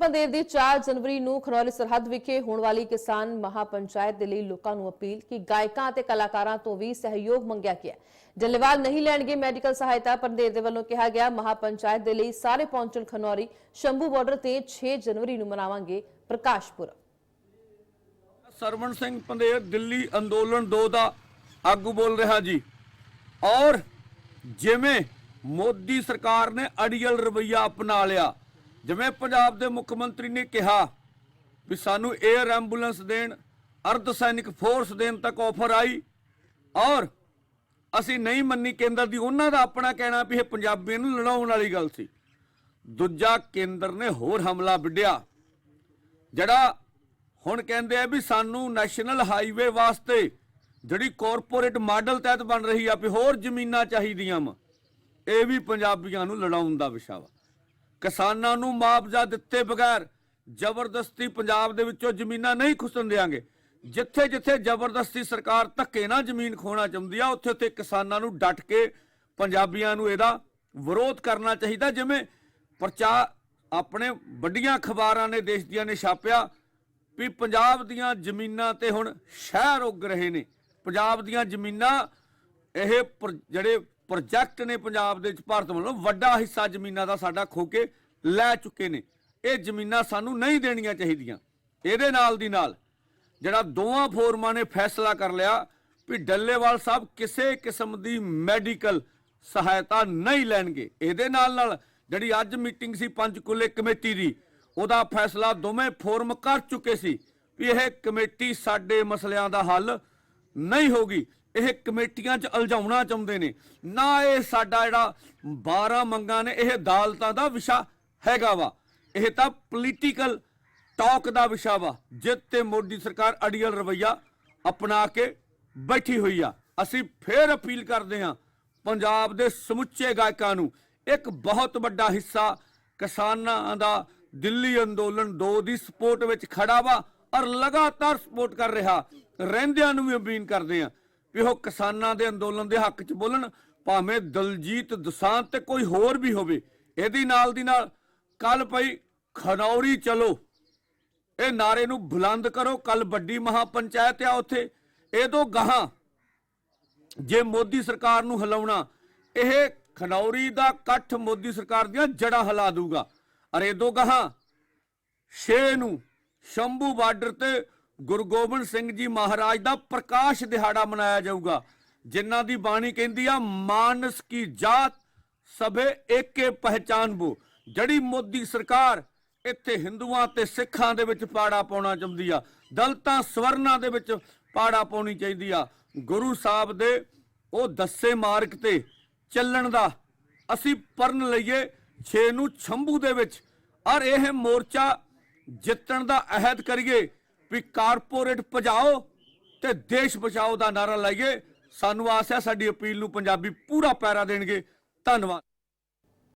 ਪੰਦੇਰ ਦੀ 4 ਜਨਵਰੀ ਨੂੰ ਖਨੌਰੀ ਸਰਹੱਦ ਵਿਖੇ ਹੋਣ ਵਾਲੀ ਕਿਸਾਨ ਮਹਾਪੰਚਾਇਤ ਦੇ ਲਈ ਲੋਕਾਂ ਨੂੰ ਅਪੀਲ ਕਿ ਗਾਇਕਾਂ ਅਤੇ ਕਲਾਕਾਰਾਂ ਤੋਂ ਵੀ ਸਹਿਯੋਗ ਮੰਗਿਆ ਗਿਆ ਹੈ। ਨਹੀਂ ਲੈਣਗੇ ਮੈਡੀਕਲ ਸਹਾਇਤਾ ਪੰਦੇਰ ਦੇ ਵੱਲੋਂ ਕਿਹਾ ਗਿਆ, ਮਹਾਪੰਚਾਇਤ ਦੇ ਲਈ ਸਾਰੇ ਪਹੁੰਚਣ ਖਨੌਰੀ ਸ਼ੰਭੂ ਬਾਰਡਰ ਤੇ 6 ਜਨਵਰੀ ਨੂੰ ਮਨਾਵਾਂਗੇ ਪ੍ਰਕਾਸ਼ ਸਰਵਣ ਸਿੰਘ ਪੰਦੇਰ ਦਿੱਲੀ ਅੰਦੋਲਨ 2 ਦਾ ਆਗੂ ਬੋਲ ਰਿਹਾ ਜੀ ਔਰ ਜਿਵੇਂ ਮੋਦੀ ਸਰਕਾਰ ਨੇ ਅੜੀਅਲ ਰਵਈਆ ਅਪਣਾ ਲਿਆ ਜਿਵੇਂ ਪੰਜਾਬ ਦੇ ਮੁੱਖ ਮੰਤਰੀ ਨੇ ਕਿਹਾ ਵੀ ਸਾਨੂੰ 에ਅਰ ਐਂਬੂਲੈਂਸ ਦੇਣ, ਅਰਧ ਸੈਨਿਕ ਫੋਰਸ ਦੇਣ ਤੱਕ ਆਫਰ ਆਈ ਔਰ ਅਸੀਂ ਨਹੀਂ ਮੰਨੀ ਕੇਂਦਰ ਦੀ, ਉਹਨਾਂ ਦਾ ਆਪਣਾ ਕਹਿਣਾ ਵੀ ਇਹ ਪੰਜਾਬੀਆਂ ਨੂੰ ਲੜਾਉਣ ਵਾਲੀ ਗੱਲ ਸੀ। ਦੂਜਾ ਕੇਂਦਰ ਨੇ ਹੋਰ ਹਮਲਾ ਵਿੱਢਿਆ, ਜਿਹੜਾ ਹੁਣ ਕਹਿੰਦੇ ਆ ਵੀ ਸਾਨੂੰ ਨੈਸ਼ਨਲ ਹਾਈਵੇ ਵਾਸਤੇ ਜਿਹੜੀ ਕਾਰਪੋਰੇਟ ਮਾਡਲ ਤਹਿਤ ਬਣ ਰਹੀ ਆ ਵੀ ਹੋਰ ਜ਼ਮੀਨਾਂ ਚਾਹੀਦੀਆਂ ਵਾ, ਇਹ ਵੀ ਪੰਜਾਬੀਆਂ ਨੂੰ ਲੜਾਉਣ ਦਾ ਵਿਸ਼ਾ ਵਾ। ਕਿਸਾਨਾਂ ਨੂੰ ਮੁਆਵਜ਼ਾ ਦਿੱਤੇ ਬਗੈਰ ਜ਼ਬਰਦਸਤੀ ਪੰਜਾਬ ਦੇ ਵਿੱਚੋਂ ਜ਼ਮੀਨਾਂ ਨਹੀਂ ਖੁੱਸਣ ਦੇਾਂਗੇ ਜਿੱਥੇ ਜਿੱਥੇ ਜ਼ਬਰਦਸਤੀ ਸਰਕਾਰ ਧੱਕੇ ਨਾਲ ਜ਼ਮੀਨ ਖੋਣਾ ਚਾਹੁੰਦੀ ਆ, ਉੱਥੇ ਉੱਥੇ ਕਿਸਾਨਾਂ ਨੂੰ ਡਟ ਕੇ ਪੰਜਾਬੀਆਂ ਨੂੰ ਇਹਦਾ ਵਿਰੋਧ ਕਰਨਾ ਚਾਹੀਦਾ, ਜਿਵੇਂ ਪ੍ਰਚਾ ਆਪਣੇ ਵੱਡੀਆਂ ਅਖਬਾਰਾਂ ਨੇ, ਦੇਸ਼ ਦੀਆਂ ਨੇ ਛਾਪਿਆ ਵੀ ਪੰਜਾਬ ਦੀਆਂ ਜ਼ਮੀਨਾਂ ਤੇ ਹੁਣ ਸ਼ਹਿਰ ਉੱਗ ਰਹੇ ਨੇ। ਪੰਜਾਬ ਦੀਆਂ ਜ਼ਮੀਨਾਂ ਇਹ ਪ੍ਰ- ਜਿਹੜੇ ਪ੍ਰੋਜੈਕਟ ਨੇ ਪੰਜਾਬ ਦੇ ਵਿੱਚ ਭਾਰਤ ਵੱਲੋਂ, ਵੱਡਾ ਹਿੱਸਾ ਜ਼ਮੀਨਾਂ ਦਾ ਸਾਡਾ ਖੋ ਕੇ ਲੈ ਚੁੱਕੇ ਨੇ। ਇਹ ਜ਼ਮੀਨਾਂ ਸਾਨੂੰ ਨਹੀਂ ਦੇਣੀਆਂ ਚਾਹੀਦੀਆਂ। ਇਹਦੇ ਨਾਲ ਦੀ ਨਾਲ ਜਿਹੜਾ ਦੋਵਾਂ ਫੋਰਮਾਂ ਨੇ ਫੈਸਲਾ ਕਰ ਲਿਆ ਵੀ ਡੱਲੇਵਾਲ ਸਾਹਿਬ ਕਿਸੇ ਕਿਸਮ ਦੀ ਮੈਡੀਕਲ ਸਹਾਇਤਾ ਨਹੀਂ ਲੈਣਗੇ। ਇਹਦੇ ਨਾਲ ਨਾਲ ਜਿਹੜੀ ਅੱਜ ਮੀਟਿੰਗ ਸੀ ਪੰਚਕੂਲੇ ਕਮੇਟੀ ਦੀ, ਉਹਦਾ ਫੈਸਲਾ ਦੋਵੇਂ ਫੋਰਮ ਕਰ ਚੁੱਕੇ ਸੀ ਵੀ ਇਹ ਕਮੇਟੀ ਸਾਡੇ ਮਸਲਿਆਂ ਦਾ ਹੱਲ ਨਹੀਂ ਹੋਗੀ। ਇਹ ਕਮੇਟੀਆਂ 'ਚ ਉਲਝਾਉਣਾ ਚਾਹੁੰਦੇ ਨੇ। ਨਾ ਇਹ ਸਾਡਾ ਜਿਹੜਾ 12 ਮੰਗਾਂ ਨੇ, ਇਹ ਅਦਾਲਤਾਂ ਦਾ ਵਿਸ਼ਾ ਹੈਗਾ ਵਾ। ਇਹ ਤਾਂ ਪੋਲੀਟੀਕਲ ਟਾਕ ਦਾ ਵਿਸ਼ਾ ਵਾ। ਜਿੱਤ ਤੇ ਮੋਦੀ ਸਰਕਾਰ ਅੜੀਅਲ ਰਵਈਆ ਅਪਣਾ ਕੇ ਬੈਠੀ ਹੋਈ ਆ। ਅਸੀਂ ਫੇਰ ਅਪੀਲ ਕਰਦੇ ਹਾਂ ਪੰਜਾਬ ਦੇ ਸਮੁੱਚੇ ਗਾਇਕਾਂ ਨੂੰ, ਇੱਕ ਬਹੁਤ ਵੱਡਾ ਹਿੱਸਾ ਕਿਸਾਨਾਂ ਦਾ ਦਿੱਲੀ ਅੰਦੋਲਨ 2 ਦੀ ਸਪੋਰਟ ਵਿੱਚ ਖੜਾ ਵਾ। ਔਰ ਲਗਾਤਾਰ ਸਪੋਰਟ ਕਰ ਰਿਹਾ। ਰਹਿੰਦਿਆਂ ਨੂੰ ਵੀ ਅਪੀਲ ਕਰਦੇ ਆ ਵੀ ਉਹ ਕਿਸਾਨਾਂ ਦੇ ਅੰਦੋਲਨ ਦੇ ਹੱਕ 'ਚ ਬੋਲਣ, ਭਾਵੇਂ ਦਲਜੀਤ ਦੁਸਾਂਝ ਤੇ ਕੋਈ ਹੋਰ ਵੀ ਹੋਵੇ। ਇਹਦੀ ਨਾਲ ਦੀ ਨਾਲ ਕੱਲ ਪਈ ਖਨੌਰੀ ਚਲੋ। ਇਹ ਨਾਰੇ ਨੂੰ ਬੁਲੰਦ ਕਰੋ। ਕੱਲ ਵੱਡੀ ਮਹਾਪੰਚਾਇਤ ਆ ਉੱਥੇ। ਇਹ ਤੋਂ ਗਾਹਾਂ ਜੇ ਮੋਦੀ ਸਰਕਾਰ ਨੂੰ ਹਿਲਾਉਣਾ, ਇਹ ਖਨੌਰੀ ਦਾ ਇਕੱਠ ਮੋਦੀ ਸਰਕਾਰ ਦੀਆਂ ਜੜਾਂ ਹਿਲਾ ਦੂਗਾ ਅਰ ਇਹ ਤੋਂ ਗਾਹਾਂ 6 ਨੂੰ ਸ਼ੰਭੂ ਬਾਰਡਰ ਤੇ ਗੁਰੂ ਗੋਬਿੰਦ ਸਿੰਘ ਜੀ ਮਹਾਰਾਜ ਦਾ ਪ੍ਰਕਾਸ਼ ਦਿਹਾੜਾ ਮਨਾਇਆ ਜਾਊਗਾ। ਜਿਨ੍ਹਾਂ ਦੀ ਬਾਣੀ ਕਹਿੰਦੀ ਆ, ਮਾਨਸ ਕੀ ਜਾਤ, ਸਭੇ ਏਕੇ ਪਹਿਚਾਨਬੋ। ਜਿਹੜੀ ਮੋਦੀ ਸਰਕਾਰ ਇੱਥੇ ਹਿੰਦੂਆਂ ਤੇ ਸਿੱਖਾਂ ਦੇ ਵਿੱਚ ਪਾੜਾ ਪਾਉਣਾ ਚਾਹੁੰਦੀ ਆ, ਦਲਤਾਂ ਸਵਰਨਾਂ ਦੇ ਵਿੱਚ ਪਾੜਾ ਪਾਉਣੀ ਚਾਹੀਦੀ ਆ। ਗੁਰੂ ਸਾਹਿਬ ਦੇ ਉਹ ਦੱਸੇ ਮਾਰਗ ਤੇ ਚੱਲਣ ਦਾ ਅਸੀਂ ਪਰਨ ਲਈਏ 6 ਨੂੰ ਛੰਭੂ ਦੇ ਵਿੱਚ। ਔਰ ਇਹ ਮੋਰਚਾ ਜਿੱਤਣ ਦਾ ਅਹਿਦ ਕਰੀਏ ਵੀ ਕਾਰਪੋਰੇਟ ਭਜਾਓ ਤੇ ਦੇਸ਼ ਬਚਾਓ ਦਾ ਨਾਰਾ ਲਾਈਏ। ਸਾਨੂੰ ਆਸ ਹੈ ਸਾਡੀ ਅਪੀਲ ਨੂੰ ਪੰਜਾਬੀ ਪੂਰਾ ਪੈਰਾ ਦੇਣਗੇ। ਧੰਨਵਾਦ।